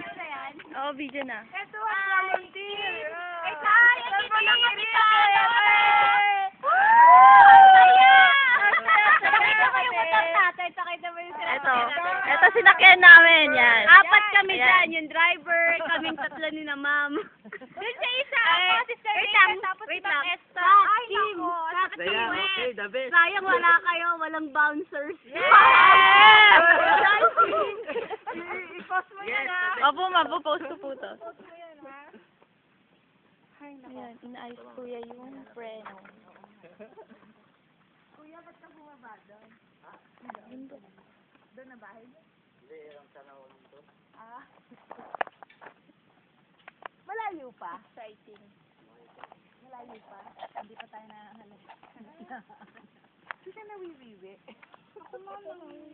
Na yan. Oo, video na. Ito ang volunteer. Ay, tay! Ang lang sila. Ito. Ito sinakyan namin. Yan. Apat kami dyan. Yung driver, kaming tatlo ni na ma'am. Doon sa isa. Ako, sister wait lang. Tapos wait lang. Ay, nako. Best. Sayang wala kayo. Walang bouncers. I-post ah. Opo, mapopost ko po to. Ayan, inaayos ko kuya yung friend. Kuya, ba't ka bumaba doon? Doon na bahay niyo? Ah. Malayo pa? Exciting. Malayo pa? Hindi pa tayo nahanap. Hindi ka nawiwiwi. Ako naman.